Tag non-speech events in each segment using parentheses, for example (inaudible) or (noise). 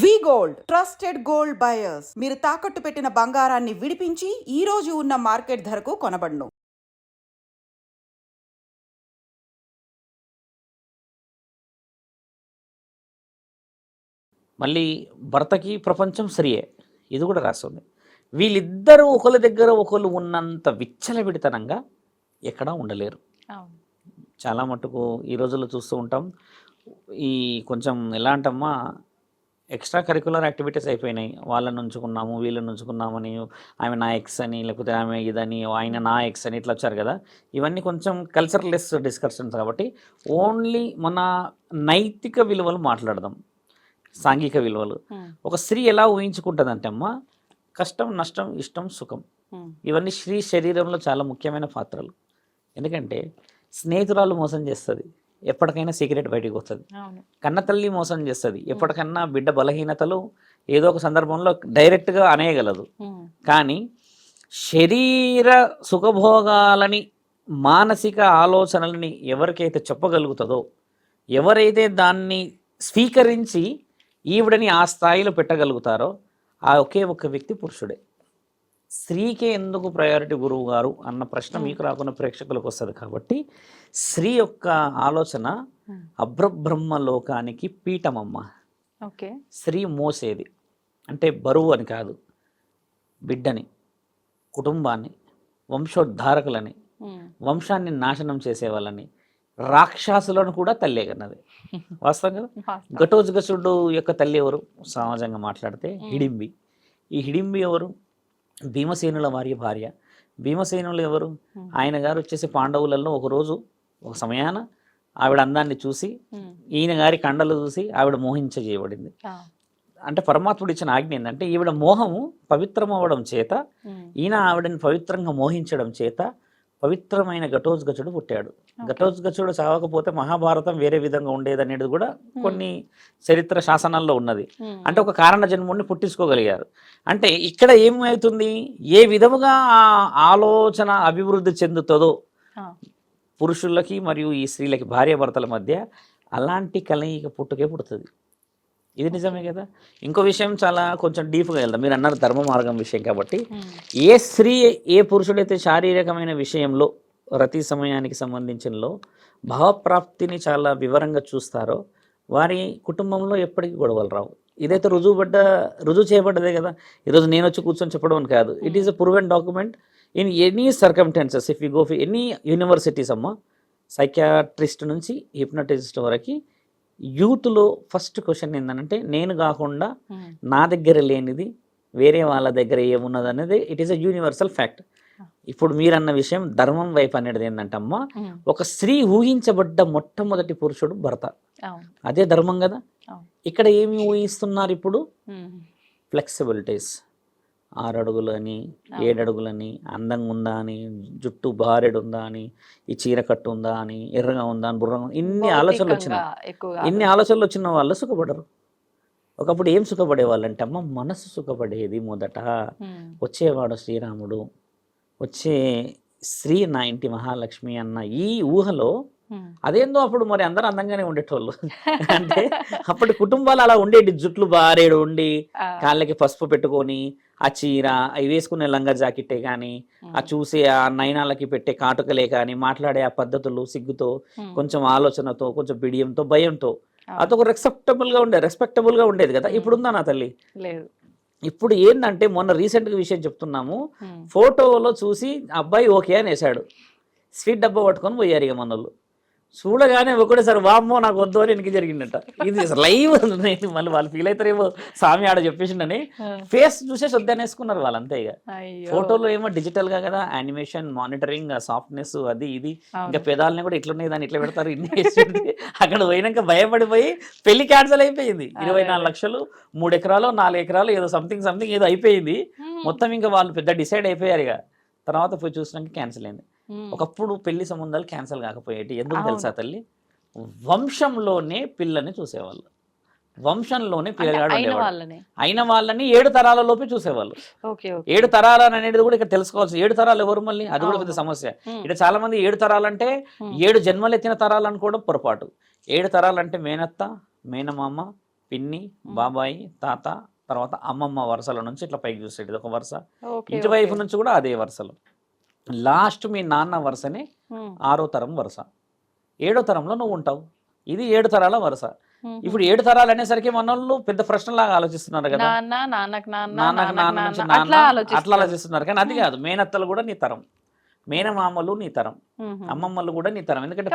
We gold. Trusted gold buyers. మీరు తాకట్టు పెట్టిన బంగారాన్ని విడిపించి ఈ రోజు ఉన్న మార్కెట్ ధరకు కొనబడును. మళ్ళీ భర్తకి ప్రపంచం స్త్రీయే ఇది కూడా రాస్తుంది. వీళ్ళిద్దరూ ఒకరి దగ్గర ఒకరు ఉన్నంత విచ్చలవిడితనంగా ఎక్కడా ఉండలేరు. అవును. చాలా మటుకు ఈ రోజుల్లో చూస్తూ ఉంటాం. ఈ కొంచెం ఎలా అంటమ్మా ఎక్స్ట్రా కరికులర్ యాక్టివిటీస్ అయిపోయినాయి. వాళ్ళని ఉంచుకున్నాము వీళ్ళని ఉంచుకున్నామని ఆమె నా ఎక్స్ అని లేకపోతే ఆమె ఇదని ఆయన నా ఎక్స్ అని ఇట్లా వచ్చారు కదా. ఇవన్నీ కొంచెం కల్చరలెస్ డిస్కషన్స్ కాబట్టి ఓన్లీ మన నైతిక విలువలు మాట్లాడదాం. సాంఘిక విలువలు. ఒక స్త్రీ ఎలా ఊహించుకుంటుందంటే అమ్మ కష్టం నష్టం ఇష్టం సుఖం. ఇవన్నీ స్త్రీ శరీరంలో చాలా ముఖ్యమైన పాత్రలు. ఎందుకంటే స్నేహితురాలు మోసం చేస్తుంది. ఎప్పటికైనా సీక్రెట్ బయటికి వస్తుంది. కన్న తల్లి మోసం చేస్తుంది. ఎప్పటికన్నా బిడ్డ బలహీనతలు ఏదో ఒక సందర్భంలో డైరెక్ట్గా అనేయగలదు. కానీ శరీర సుఖభోగాలని మానసిక ఆలోచనలని ఎవరికైతే చెప్పగలుగుతుందో ఎవరైతే దాన్ని స్వీకరించి ఈవిడని ఆ స్థాయిలో పెట్టగలుగుతారో ఆ ఒకే ఒక్క వ్యక్తి పురుషుడే. స్త్రీకే ఎందుకు ప్రయారిటీ గురువు గారు అన్న ప్రశ్న మీకు రాకుండా ప్రేక్షకులకు వస్తుంది కాబట్టి స్త్రీ యొక్క ఆలోచన అభ్రబ్రహ్మ లోకానికి పీఠమమ్మ. ఓకే. స్త్రీ మోసేది. అంటే బరువు అని కాదు బిడ్డని కుటుంబాన్ని వంశోద్ధారకులని వంశాన్ని నాశనం చేసే వాళ్ళని రాక్షసులను కూడా తల్లే కన్నది (laughs) వాస్తవం కదా. ఘటోజ్గసుడు యొక్క తల్లి ఎవరు? సమాజంగా మాట్లాడితే హిడింబి. ఈ హిడింబి ఎవరు? భీమసేనుల వారి భార్య. భీమసేనులు ఎవరు. ఆయన గారు వచ్చేసి పాండవులలో ఒకరోజు ఒక సమయాన ఆవిడ అందాన్ని చూసి ఈయన గారి కండలు చూసి ఆవిడ మోహించజేయబడింది. అంటే పరమాత్ముడు ఇచ్చిన ఆజ్ఞ ఏంటంటే ఈవిడ మోహము పవిత్రం అవ్వడం చేత ఈయన ఆవిడని పవిత్రంగా మోహించడం చేత పవిత్రమైన ఘటోజ్గచుడు పుట్టాడు. Okay. ఘటోజ్గచుడు చావకపోతే మహాభారతం వేరే విధంగా ఉండేది అనేది కూడా కొన్ని చరిత్ర శాసనాల్లో ఉన్నది. అంటే ఒక కారణ జన్ముడిని పుట్టించుకోగలిగారు. అంటే ఇక్కడ ఏమవుతుంది? ఏ విధముగా ఆ ఆలోచన అభివృద్ధి చెందుతుందో పురుషులకి మరియు ఈ స్త్రీలకి భార్యాభర్తల మధ్య అలాంటి కలయిక పుట్టుకే పుడుతుంది. ఇది నిజమే కదా? ఇంకో విషయం చాలా కొంచెం డీప్గా వెళ్దాం. మీరు అన్నారు ధర్మ మార్గం విషయం కాబట్టి. ఏ స్త్రీ ఏ పురుషుడైతే శారీరకమైన విషయంలో రతి సమయానికి సంబంధించినలో భావప్రాప్తిని చాలా వివరంగా చూస్తారో వారి కుటుంబంలో ఎప్పటికీ గొడవలు రావు. ఇదైతే రుజువు పడ్డ రుజువు చేయబడ్డదే కదా? ఈరోజు నేను వచ్చి కూర్చొని చెప్పడం కాదు. It is a proven document in any circumstances if you go ఫి ఎనీ యూనివర్సిటీస్ అమ్మ సైకాట్రిస్ట్ నుంచి హిప్నటిస్ట్ వరకు యూత్లో ఫస్ట్ క్వశ్చన్ ఏంటంటే నేను కాకుండా నా దగ్గర లేనిది వేరే వాళ్ళ దగ్గర ఏమున్నది అనేది it is a universal fact ఇప్పుడు మీరన్న విషయం ధర్మం వైపు అనేది ఏంటంటమ్మా ఉమ్, ఒక స్త్రీ ఊహించబడ్డ మొట్టమొదటి పురుషుడు భర్త. అదే ధర్మం కదా. ఇక్కడ ఏమి ఊహిస్తున్నారు ఇప్పుడు? ఫ్లెక్సిబిలిటీస్ ఆరు అడుగులని ఏడు అడుగులని అందంగా ఉందా అని జుట్టు బారెడు ఉందా అని ఈ చీర కట్టు ఉందా అని ఎర్రగా ఉందా అని బుర్రంగా? ఇన్ని ఆలోచనలు ఎక్కువగా ఇన్ని ఆలోచనలు వచ్చిన వాళ్ళు సుఖపడరు. ఒకప్పుడు ఏం సుఖపడే వాళ్ళంటే అమ్మ మనసు సుఖపడేది మొదట వచ్చేవాడు శ్రీరాముడు వచ్చే స్త్రీ నా ఇంటి మహాలక్ష్మి అన్న ఈ ఊహలో అదేందో అప్పుడు మరి అందరూ అందంగానే ఉండేటోళ్ళు. అంటే అప్పటి కుటుంబాలు అలా ఉండేటి జుట్లు బారేడు ఉండి కాళ్ళకి పసుపు పెట్టుకొని ఆ చీర అవి వేసుకునే లంగా జాకెట్టే కానీ ఆ చూసే ఆ నయనాలకి పెట్టే కాటుకలే కానీ మాట్లాడే ఆ పద్ధతులు సిగ్గుతో కొంచెం ఆలోచనతో కొంచెం బిడియంతో భయంతో. అదొక రెస్పెక్టబుల్గా ఉండే రెస్పెక్టబుల్గా ఉండేది కదా. ఇప్పుడు ఉందా నా తల్లి? లేదు. ఇప్పుడు ఏంటంటే మొన్న రీసెంట్గా విషయం చెప్తున్నాము. ఫోటోలో చూసి అబ్బాయి ఓకే అని వేశాడు స్వీట్ డబ్బా పట్టుకొని పోయారు ఇక మనోళ్ళు. చూడగానే ఒకటేసారి వామ్మో నాకు వద్దు అని వెనక్కి జరిగిందట. ఇది లైవ్ నేను మళ్ళీ వాళ్ళు ఫీల్ అవుతారేమో స్వామి ఆడ చెప్పేసిండని ఫేస్ చూసేసి వద్దని వేసుకున్నారు వాళ్ళు అంతే ఇక ఫోటోలో ఏమో డిజిటల్గా కదా యానిమేషన్ మానిటరింగ్ సాఫ్ట్నెస్ అది ఇది. ఇంకా. పెదాలని కూడా ఇట్లున్నాయి దాన్ని ఇట్లా పెడతారు ఇన్ని. అక్కడ పోయినాక భయపడిపోయి పెళ్ళి క్యాన్సిల్ అయిపోయింది. ఇరవై నాలుగు లక్షలు మూడు ఎకరాలు నాలుగు ఎకరాలు ఏదో సంథింగ్ సంథింగ్ ఏదో అయిపోయింది. మొత్తం ఇంకా వాళ్ళు పెద్ద డిసైడ్ అయిపోయారు ఇక. తర్వాత పోయి చూసినాక క్యాన్సిల్ అయింది. ఒకప్పుడు పెళ్ళి సంబంధాలు క్యాన్సిల్ కాకపోయేటి ఎందుకు. తెలుసా తల్లి? వంశంలోనే పిల్లని చూసేవాళ్ళు. వంశంలోనే పిల్లగాడు అయిన వాళ్ళని. ఏడు తరాలలోపే చూసేవాళ్ళు. ఏడు తరాలు అని అనేది కూడా ఇక్కడ తెలుసుకోవచ్చు ఏడు తరాలు ఎవరు మళ్ళీ? అది కూడా పెద్ద. సమస్య. ఇక్కడ చాలా మంది ఏడు తరాలంటే ఏడు జన్మలు ఎత్తిన తరాలు అనుకోవడం పొరపాటు. ఏడు తరాలంటే మేనత్త మేనమామ పిన్ని బాబాయి తాత తర్వాత అమ్మమ్మ వరుసల నుంచి ఇట్లా పైకి చూసేది ఒక వరుస. ఇటువైపు. నుంచి కూడా అదే వరుసలు. లాస్ట్ మీ నాన్న వరుసనే ఆరో తరం వరుస. ఏడో తరంలో నువ్వు ఉంటావు. ఇది ఏడు తరాల వరుస. ఇప్పుడు ఏడు తరాలు అనేసరికి మన వాళ్ళు పెద్ద ప్రశ్నలాగా ఆలోచిస్తున్నారు కదా. నాన్న నాన్నకు నాన్న అట్లా ఆలోచిస్తున్నారు. కానీ అది కాదు. మేనత్తలు కూడా నీ తరం. మేనమామలు నీ తరం. అమ్మమ్మలు కూడా నీ తరం. ఎందుకంటే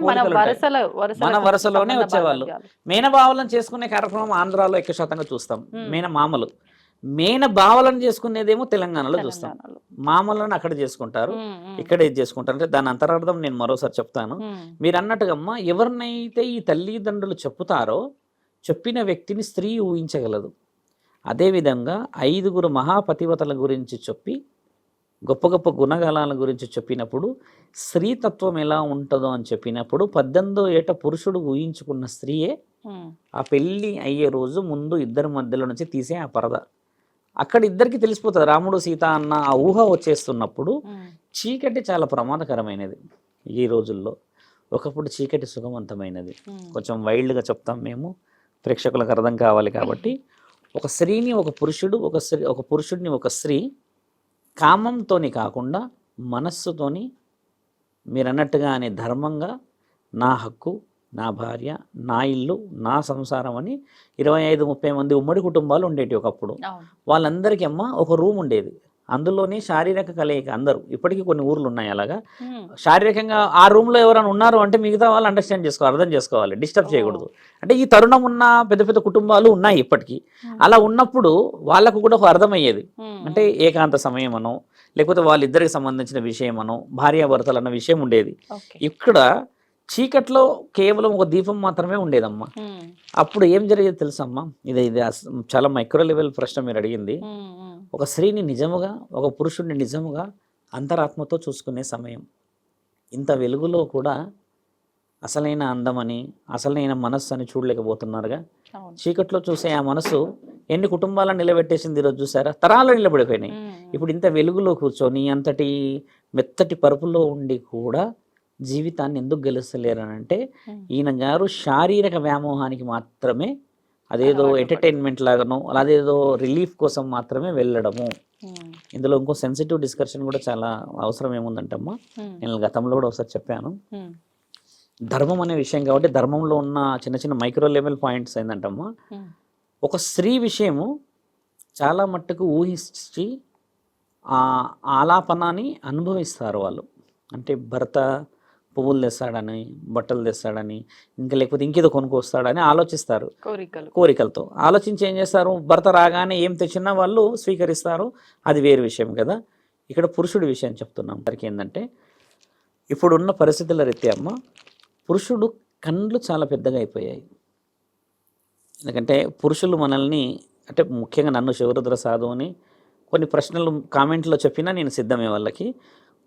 మన వరుసలోనే వచ్చేవాళ్ళు. మేనభావాలను చేసుకునే కార్యక్రమం ఆంధ్రాలో ఎక్కువ శాతంగా చూస్తాం. మ్మ్. మేన భావాలను చేసుకునేదేమో తెలంగాణలో చూస్తాం. మామలను అక్కడ చేసుకుంటారు. ఇక్కడ ఏది చేసుకుంటారు అంటే దాని అంతరార్థం నేను మరోసారి చెప్తాను. మీరు అన్నట్టుగా అమ్మ ఎవరినైతే ఈ తల్లిదండ్రులు చెప్పుతారో చెప్పిన వ్యక్తిని స్త్రీ ఊహించగలదు. అదేవిధంగా ఐదుగురు మహాపతివతల గురించి చెప్పి గొప్ప గొప్ప గుణగణాల గురించి చెప్పినప్పుడు స్త్రీతత్వం ఎలా ఉంటుందో అని చెప్పినప్పుడు పద్దెనిమిదో ఏట పురుషుడు ఊహించుకున్న స్త్రీయే ఆ పెళ్ళి అయ్యే రోజు ముందు ఇద్దరి మధ్యలో నుంచి తీసే ఆ పరద. అక్కడ ఇద్దరికి తెలిసిపోతుంది. రాముడు సీత అన్న ఆ ఊహ వచ్చేస్తున్నప్పుడు చీకటి చాలా ప్రమాదకరమైనది ఈ రోజుల్లో. ఒకప్పుడు చీకటి సుఖవంతమైనది. ఉమ్. కొంచెం వైల్డ్గా చెప్తాం మేము. ప్రేక్షకులకు అర్థం కావాలి కాబట్టి ఒక స్త్రీని ఒక పురుషుడు ఒక స్త్రీ ఒక పురుషుడిని ఒక స్త్రీ కామంతోని కాకుండా మనస్సుతోని మీరు అన్నట్టుగానే ధర్మంగా నా హక్కు నా భార్య నా ఇల్లు నా సంసారం అని ఇరవై ఐదు ముప్పై మంది ఉమ్మడి కుటుంబాలు ఉండేవి ఒకప్పుడు. వాళ్ళందరికీ అమ్మ ఒక రూమ్ ఉండేది. అందులోనే శారీరక కలయిక అందరూ ఇప్పటికీ కొన్ని ఊర్లు ఉన్నాయి అలాగా. శారీరకంగా ఆ రూమ్లో ఎవరైనా ఉన్నారు అంటే మిగతా వాళ్ళు అండర్స్టాండ్ చేసుకోవాలి అర్థం చేసుకోవాలి డిస్టర్బ్. చేయకూడదు. అంటే ఈ తరుణం ఉన్న పెద్ద పెద్ద కుటుంబాలు ఉన్నాయి ఇప్పటికీ. అలా ఉన్నప్పుడు వాళ్ళకు కూడా ఒక అర్థమయ్యేది. అంటే ఏకాంత సమయం అనో లేకపోతే వాళ్ళిద్దరికి సంబంధించిన విషయం అనో భార్యాభర్తలు అన్న విషయం ఉండేది. ఇక్కడ చీకట్లో కేవలం ఒక దీపం మాత్రమే ఉండేదమ్మా. అప్పుడు ఏం జరిగేది తెలుసమ్మా? ఇది ఇది చాలా మైక్రో లెవెల్ ప్రశ్న మీరు అడిగింది. ఒక స్త్రీని నిజముగా ఒక పురుషుడిని నిజముగా అంతరాత్మతో చూసుకునే సమయం. ఇంత వెలుగులో కూడా అసలైన అందమని అసలైన మనస్సు అని చూడలేకపోతున్నారుగా. చీకట్లో చూసే ఆ మనసు ఎన్ని కుటుంబాలను నిలబెట్టేసింది ఈరోజు చూసారా? తరాలు నిలబడిపోయినాయి. ఇప్పుడు ఇంత వెలుగులో కూర్చొని అంతటి మెత్తటి పరుపులో ఉండి కూడా జీవితాన్ని ఎందుకు గెలుస్తలేరు అని అంటే ఈయన గారు శారీరక వ్యామోహానికి మాత్రమే అదేదో ఎంటర్టైన్మెంట్ లాగానో అదేదో రిలీఫ్ కోసం మాత్రమే వెళ్ళడము. ఇందులో ఇంకో సెన్సిటివ్ డిస్కషన్ కూడా చాలా అవసరం ఏముందంటమ్మా? నేను గతంలో కూడా ఒకసారి చెప్పాను. ధర్మం అనే విషయం కాబట్టి ధర్మంలో ఉన్న చిన్న చిన్న మైక్రో లెవెల్ పాయింట్స్ ఏంటంటమ్మా ఒక స్త్రీ విషయము చాలా మట్టుకు ఊహించి ఆ ఆలాపనాన్ని అనుభవిస్తారు వాళ్ళు. అంటే భర్త పువ్వులు తెస్తాడని బట్టలు తెస్తాడని ఇంకా లేకపోతే ఇంకేదో కొనుక్కొస్తాడని ఆలోచిస్తారు. కోరికలు. కోరికలతో. ఆలోచించి ఏం చేస్తారు? భర్త రాగానే ఏం తెచ్చినా వాళ్ళు స్వీకరిస్తారు. అది వేరు విషయం కదా. ఇక్కడ పురుషుడి విషయం చెప్తున్నాం. అందరికి ఏంటంటే ఇప్పుడున్న పరిస్థితుల రీత్యా అమ్మ పురుషుడు కళ్ళు చాలా పెద్దగా అయిపోయాయి. ఎందుకంటే పురుషులు మనల్ని అంటే ముఖ్యంగా నన్ను శివరుద్ర సాధు అని కొన్ని ప్రశ్నలు కామెంట్లో చెప్పినా నేను సిద్ధమే వాళ్ళకి.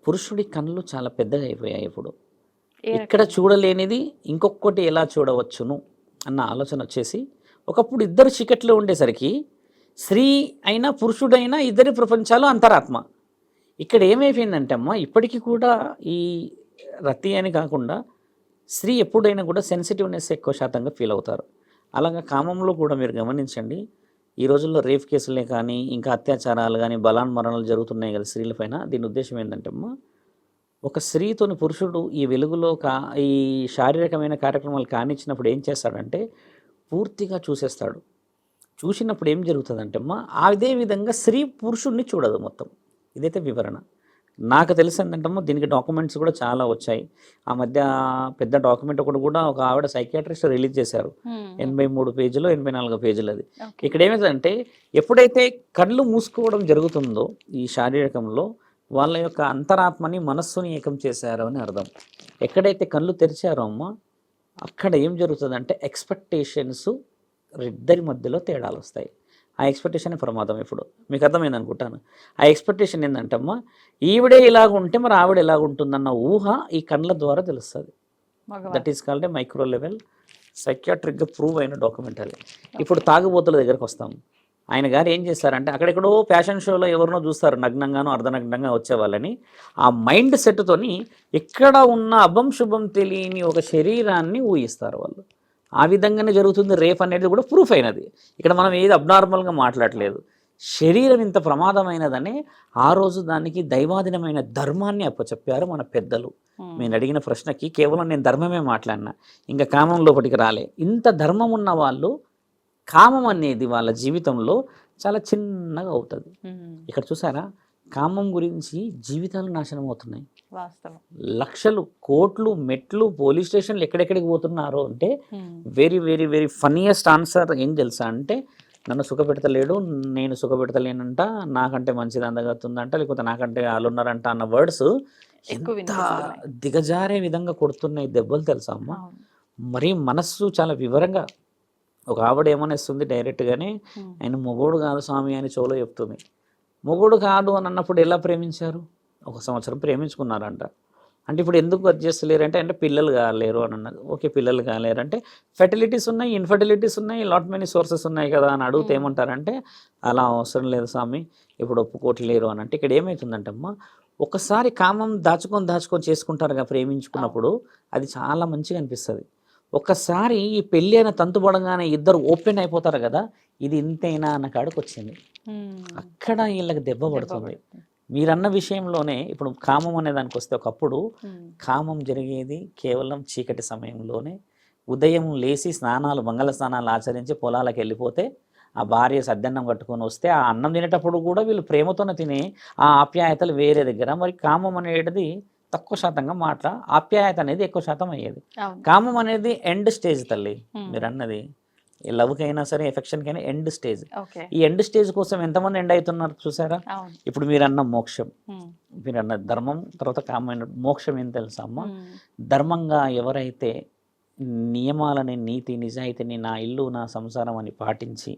పురుషుడి కళ్ళు చాలా పెద్దగా అయిపోయాయి ఇప్పుడు. ఇక్కడ? చూడలేనిది ఇంకొకటి ఎలా చూడవచ్చును అన్న ఆలోచన వచ్చేసి ఒకప్పుడు ఇద్దరు చీకట్లో ఉండేసరికి స్త్రీ అయినా పురుషుడైనా ఇద్దరి ప్రపంచాలు అంతరాత్మ. ఇక్కడ ఏమైపోయిందంటే అమ్మ ఇప్పటికీ కూడా ఈ రతి అని కాకుండా స్త్రీ ఎప్పుడైనా కూడా సెన్సిటివ్నెస్ ఎక్కువ శాతంగా ఫీల్ అవుతారు. అలాగా కామంలో కూడా మీరు గమనించండి ఈ రోజుల్లో రేప్ కేసులే కానీ ఇంకా అత్యాచారాలు కానీ బలాన్ మరణాలు జరుగుతున్నాయి కదా స్త్రీలపైన దీని ఉద్దేశం ఏంటంటే అమ్మ ఒక స్త్రీతోని పురుషుడు ఈ వెలుగులో కా ఈ శారీరకమైన కార్యక్రమాలు కానిచ్చినప్పుడు ఏం చేస్తాడంటే పూర్తిగా చూసేస్తాడు. చూసినప్పుడు ఏం జరుగుతుందంటే అమ్మ అదే విధంగా స్త్రీ పురుషుడిని చూడదు మొత్తం. ఇదైతే వివరణ. నాకు తెలిసి ఏంటంటే దీనికి డాక్యుమెంట్స్ కూడా చాలా వచ్చాయి. ఆ మధ్య పెద్ద డాక్యుమెంట్ ఒకటి కూడా ఒక ఆవిడ సైకియాట్రిస్ట్ రిలీజ్ చేశారు. ఎనభై మూడు పేజీలు ఎనభై నాలుగు పేజీలు అది. ఇక్కడ ఏమైందంటే ఎప్పుడైతే కళ్ళు మూసుకోవడం జరుగుతుందో ఈ శారీరకంలో వాళ్ళ యొక్క అంతరాత్మని మనస్సుని ఏకం చేశారో అని అర్థం. ఎక్కడైతే కళ్ళు తెరిచారో అమ్మ అక్కడ ఏం జరుగుతుందంటే ఎక్స్పెక్టేషన్స్ ఇద్దరి మధ్యలో తేడాలు వస్తాయి. ఆ ఎక్స్పెక్టేషన్ ప్రమాదం ఇప్పుడు. మీకు అర్థమైంది అనుకుంటాను. ఆ ఎక్స్పెక్టేషన్ ఏంటంటే అమ్మ ఈవిడే ఇలాగ ఉంటే మరి ఆవిడ ఎలాగ ఉంటుందన్న ఊహ ఈ కళ్ళ ద్వారా తెలుస్తుంది. That is called micro level సైకియాట్రిక్గా prove అయిన డాక్యుమెంట్ అది ఇప్పుడు తాగుబోతుల దగ్గరకు వస్తాం. ఆయన గారు ఏం చేస్తారంటే అక్కడెక్కడో ఫ్యాషన్ షోలో ఎవరినో చూస్తారు నగ్నంగానో అర్ధనగ్నంగా వచ్చే వాళ్ళని. ఆ మైండ్ సెట్తోని ఎక్కడ ఉన్న అభం శుభం తెలియని ఒక శరీరాన్ని ఊహిస్తారు వాళ్ళు. ఆ విధంగానే జరుగుతుంది రేప్ అనేది కూడా ప్రూఫ్ అయినది. ఇక్కడ మనం ఏది అబ్నార్మల్గా మాట్లాడలేదు. శరీరం ఇంత ప్రమాదమైనదని ఆ రోజు దానికి దైవాధీనమైన ధర్మాన్ని అప్పచెప్పారు మన పెద్దలు. నేను అడిగిన ప్రశ్నకి కేవలం నేను ధర్మమే మాట్లాడినా ఇంకా కామం లోపలికి రాలే. ఇంత ధర్మం ఉన్న వాళ్ళు కామం అనేది వాళ్ళ జీవితంలో చాలా చిన్నగా అవుతుంది. ఇక్కడ చూసారా కామం గురించి జీవితాలు నాశనం అవుతున్నాయి లక్షలు కోట్లు మెట్లు పోలీస్ స్టేషన్లు ఎక్కడెక్కడికి పోతున్నారో అంటే. Very very very funniest answer ఏం తెలుసా అంటే నన్ను సుఖపెడతలేడు నేను సుఖపెడతలేనంట నాకంటే మంచిది అందగతుందంట లేకపోతే నాకంటే వాళ్ళు ఉన్నారంట అన్న వర్డ్స్ ఎంత. దిగజారే విధంగా కొడుతున్నాయి దెబ్బలు తెలుసా అమ్మ. మరి మనస్సు చాలా వివరంగా ఒక ఆవిడ ఏమనేస్తుంది డైరెక్ట్గానే. ఆయన మొగోడు కాదు స్వామి అని చెవులో చెప్తుంది. మొగోడు కాదు అని అన్నప్పుడు ఎలా ప్రేమించారు? ఒక సంవత్సరం ప్రేమించుకున్నారంట. అంటే ఇప్పుడు ఎందుకు అది చేస్తలేరు అంటే అంటే పిల్లలు కాలేరు అని అన్నది. ఓకే పిల్లలు కాలేరు. అంటే ఫెర్టిలిటీస్ ఉన్నాయి ఇన్ఫర్టిలిటీస్ ఉన్నాయి లాట్ మెనీ సోర్సెస్ ఉన్నాయి కదా అని అడిగితే. ఏమంటారంటే అలా అవసరం లేదు స్వామి ఇప్పుడు ఒప్పుకోవట్లేరు అని. అంటే ఇక్కడ ఏమవుతుందంటే అమ్మ ఒకసారి కామం దాచుకొని దాచుకొని చేసుకుంటారుగా ప్రేమించుకున్నప్పుడు అది చాలా మంచిగా అనిపిస్తుంది. ఒక్కసారి ఈ పెళ్ళి అయిన తంతు పడగానే ఇద్దరు ఓపెన్ అయిపోతారు కదా ఇది ఇంతేనా అన్న కాడికి వచ్చింది. అక్కడ వీళ్ళకి దెబ్బ పడుతుంది. మీరన్న విషయంలోనే ఇప్పుడు కామం అనే దానికి వస్తే ఒకప్పుడు. కామం జరిగేది కేవలం చీకటి సమయంలోనే. ఉదయం లేచి స్నానాలు మంగళ స్నానాలు ఆచరించి పొలాలకు వెళ్ళిపోతే ఆ భార్య సద్దన్నం కట్టుకొని వస్తే ఆ అన్నం తినేటప్పుడు కూడా వీళ్ళు ప్రేమతోనే తినే ఆ ఆప్యాయతలు వేరే దగ్గర. మరి కామం అనేది తక్కువ శాతంగా మాట్లా ఆప్యాయత అనేది ఎక్కువ శాతం అయ్యేది. కామం అనేది ఎండ్ స్టేజ్ తల్లి. మీరు అన్నది ఈ లవ్కి అయినా సరే ఎఫెక్షన్కి అయినా ఎండ్ స్టేజ్. ఈ ఎండ్ స్టేజ్ కోసం ఎంతమంది ఎండ్ అవుతున్నారు చూసారా? ఇప్పుడు మీరు అన్న మోక్షం. మీరు అన్న ధర్మం తర్వాత కామైన మోక్షం ఏం తెలుసా అమ్మ. ధర్మంగా ఎవరైతే నియమాలని నీతి నిజాయితీని నా ఇల్లు నా సంసారం అని పాటించి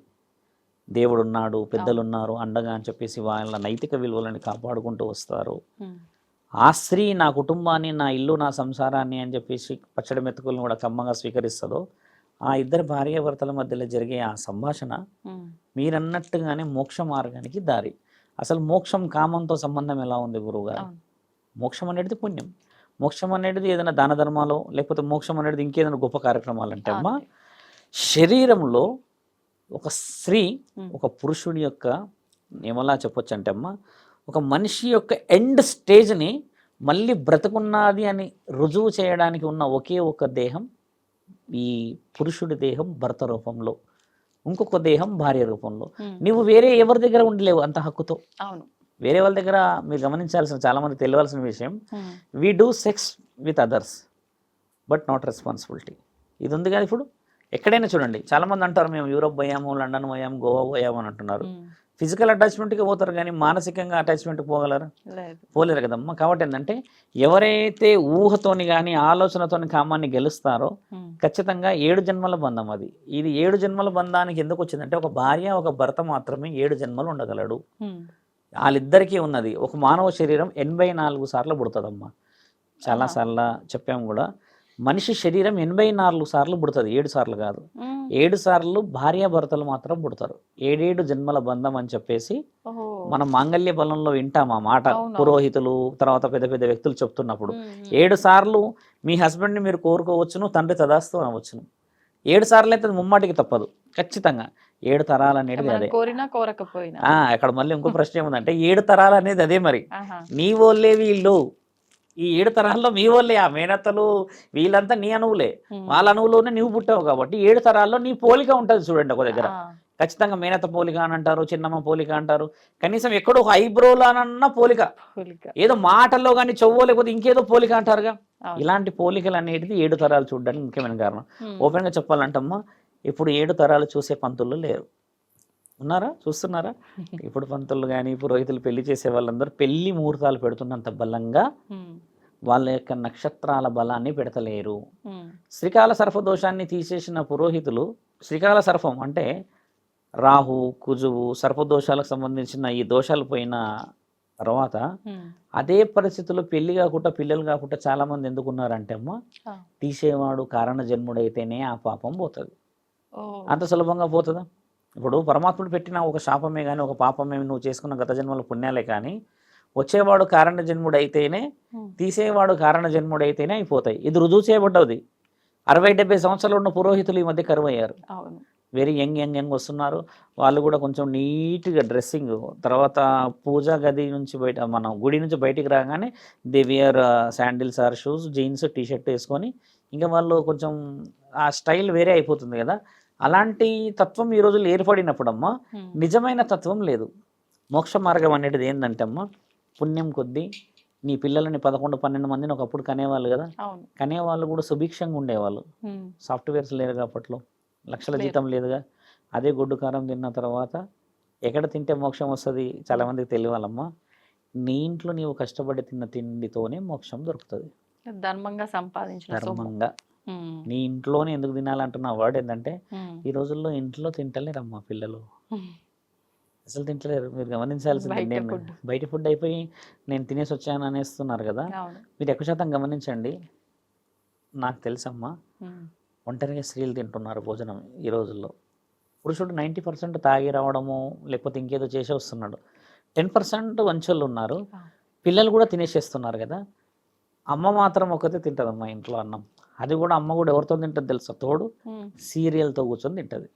దేవుడు ఉన్నాడు పెద్దలు ఉన్నారు అండగా అని చెప్పేసి వాళ్ళ నైతిక విలువలని కాపాడుకుంటూ వస్తారు. ఆ స్త్రీ నా కుటుంబాన్ని నా ఇల్లు నా సంసారాన్ని అని చెప్పేసి పచ్చడి మెతుకులను కూడా కమ్మగా స్వీకరిస్తుందో ఆ ఇద్దరు భార్యాభర్తల మధ్యలో జరిగే ఆ సంభాషణ. మీరన్నట్టుగానే మోక్ష మార్గానికి దారి అసలు మోక్షం కామంతో సంబంధం ఎలా ఉంది గురువుగారు మోక్షం అనేది పుణ్యం మోక్షం అనేది ఏదైనా దాన ధర్మాలు లేకపోతే మోక్షం అనేది ఇంకేదైనా గొప్ప కార్యక్రమాలు అంటే అమ్మా. శరీరంలో ఒక స్త్రీ. ఒక పురుషుడి యొక్క ఏమలా చెప్పొచ్చు అంటే అమ్మా ఒక మనిషి యొక్క ఎండ్ స్టేజ్ని మళ్ళీ బ్రతుకున్నది అని రుజువు చేయడానికి ఉన్న ఒకే ఒక దేహం ఈ పురుషుడి దేహం భర్త రూపంలో ఇంకొక దేహం భార్య రూపంలో. నువ్వు వేరే ఎవరి దగ్గర ఉండలేవు అంత హక్కుతో. అవును. వేరే వాళ్ళ దగ్గర మీరు గమనించాల్సిన చాలామంది తెలియాల్సిన విషయం. We do sex with others but not responsibility ఇది ఉంది కదా ఇప్పుడు? ఎక్కడైనా చూడండి. చాలామంది అంటారు మేము యూరోప్ పోయాము లండన్ పోయాము గోవా పోయాము అని అంటున్నారు. ఫిజికల్ అటాచ్మెంట్కి పోతారు కానీ మానసికంగా అటాచ్మెంట్కి పోగలరా? పోలేరు కదమ్మా. కాబట్టి ఏంటంటే ఎవరైతే ఊహతోని కానీ ఆలోచనతోని కామాన్ని గెలుస్తారో. ఖచ్చితంగా ఏడు జన్మల బంధం అది. ఇది ఏడు జన్మల బంధానికి ఎందుకు వచ్చిందంటే ఒక భార్య ఒక భర్త మాత్రమే ఏడు జన్మలు ఉండగలడు. వాళ్ళిద్దరికీ ఉన్నది. ఒక మానవ శరీరం ఎనభై నాలుగు సార్లు పుడుతుందమ్మా. చాలా ఆహా. సార్లు చెప్పాము కూడా. మనిషి శరీరం ఎనభై నాలుగు సార్లు పుడుతుంది ఏడు సార్లు కాదు. ఏడు సార్లు భార్యాభర్తలు మాత్రం పుడతారు ఏడేడు జన్మల బంధం అని చెప్పేసి. మనం మాంగల్య బలంలో వింటాం ఆ మాట. పురోహితులు తర్వాత పెద్ద పెద్ద వ్యక్తులు చెప్తున్నప్పుడు. ఏడు సార్లు మీ హస్బెండ్ని మీరు కోరుకోవచ్చును తండ్రి తదాస్తు అనవచ్చును ఏడు సార్లు అయితే ముమ్మాటికి తప్పదు ఖచ్చితంగా ఏడు తరాలు అనేది అదే కోరినా కోరకపోయినా ఆ, అక్కడ మళ్ళీ ఇంకో ప్రశ్న ఏముందంటే ఏడు తరాలు అనేది అదే మరి. నీ వాళ్ళే వీళ్ళు ఈ ఏడు తరాల్లో మీ వాళ్ళే ఆ మేనత్తలు వీళ్ళంతా నీ అణువులే. వాళ్ళ అణువులోనే నీవు పుట్టావు కాబట్టి ఏడు తరాల్లో నీ పోలిక ఉంటుంది చూడండి ఒక దగ్గర. ఖచ్చితంగా మేనత్త పోలిక అని అంటారు చిన్నమ్మ పోలిక అంటారు కనీసం ఎక్కడో ఒక ఐబ్రోలానన్న పోలిక పోలిక. ఏదో మాటల్లో కానీ చెవ్వో లేకపోతే ఇంకేదో పోలిక అంటారుగా. ఇలాంటి పోలికలు అనేది ఏడు తరాలు చూడడానికి ముఖ్యమైన కారణం ఉమ్. ఓపెన్గా చెప్పాలంటమ్మా ఇప్పుడు ఏడు తరాలు చూసే పంతులు లేరు ఉన్నారా చూస్తున్నారా (laughs) ఇప్పుడు పంతులు కానీ పురోహితులు పెళ్ళి చేసే వాళ్ళందరూ పెళ్ళి ముహూర్తాలు పెడుతున్నంత బలంగా. వాళ్ళ యొక్క నక్షత్రాల బలాన్ని పెడతలేరు. శ్రీకాల సర్ఫ దోషాన్ని తీసేసిన పురోహితులు శ్రీకాల సర్ఫం అంటే రాహు కుజువు సర్పదోషాలకు సంబంధించిన ఈ దోషాలు పోయిన తర్వాత. అదే పరిస్థితుల్లో పెళ్ళి కాకుండా పిల్లలు కాకుండా చాలా మంది ఎందుకున్నారంటే అమ్మ. తీసేవాడు కారణ జన్ముడైతేనే ఆ పాపం పోతుంది. అంత సులభంగా పోతుందా ఇప్పుడు పరమాత్ముడు పెట్టిన ఒక శాపమే కానీ ఒక పాపమే నువ్వు చేసుకున్న గత జన్మల పుణ్యాలే కానీ వచ్చేవాడు కారణ జన్ముడైతేనే. తీసేవాడు కారణ జన్ముడైతేనే అయిపోతాయి. ఇది రుజువు చేయబడ్డది. అరవై డెబ్బై సంవత్సరాలు ఉన్న పురోహితులు ఈ మధ్య కరువు అయ్యారు వెరీ యంగ్ యంగ్ యంగ్ వస్తున్నారు. వాళ్ళు కూడా కొంచెం నీట్గా డ్రెస్సింగ్ తర్వాత పూజా గది నుంచి బయట మనం గుడి నుంచి బయటికి రాగానే they wear sandals or shoes jeans T shirt వేసుకొని ఇంకా వాళ్ళు కొంచెం ఆ స్టైల్ వేరే అయిపోతుంది కదా. అలాంటి తత్వం ఈ రోజుల్లో ఏర్పడినప్పుడమ్మా. నిజమైన తత్వం లేదు. మోక్ష మార్గం అనేది ఏంటంటే అమ్మా పుణ్యం కొద్దీ నీ పిల్లలని పదకొండు పన్నెండు మందిని ఒకప్పుడు కనేవాళ్ళు కదా. కనేవాళ్ళు కూడా సుభిక్షంగా ఉండేవాళ్ళు. సాఫ్ట్వేర్స్ లేరుగా అప్పట్లో లక్షల. జీతం లేదుగా. అదే గొడ్డు కారం తిన్న తర్వాత ఎక్కడ తింటే మోక్షం వస్తుంది? చాలా మందికి తెలియాలమ్మా. నీ ఇంట్లో నీవు కష్టపడి తిన్న తిండితోనే మోక్షం దొరుకుతుంది. ధర్మంగా సంపాదించిన ధర్మంగా. నీ ఇంట్లోనే ఎందుకు తినాలంటున్న వర్డ్ ఏంటంటే. ఈ రోజుల్లో ఇంట్లో తింటలేరమ్మా పిల్లలు. అసలు తింటలేరు. మీరు గమనించాల్సింది నేను. బయట ఫుడ్ అయిపోయి నేను తినేసి వచ్చాను అనేస్తున్నారు కదా. మీరు ఎక్కువ శాతం గమనించండి. నాకు తెలుసమ్మా. ఒంటరిగా స్త్రీలు తింటున్నారు భోజనం ఈ రోజుల్లో. పురుషుడు నైంటీ పర్సెంట్ తాగి రావడము లేకపోతే ఇంకేదో చేసి వస్తున్నాడు. టెన్ పర్సెంట్ వంచోళ్ళు ఉన్నారు. పిల్లలు కూడా తినేసేస్తున్నారు కదా. అమ్మ మాత్రం ఒకతే తింటుంది అమ్మ ఇంట్లో అన్నం. అది కూడా అమ్మ కూడా ఎవరితో తింటుంది తెలుసా? తోడు. సీరియల్తో కూర్చొని తింటుంది.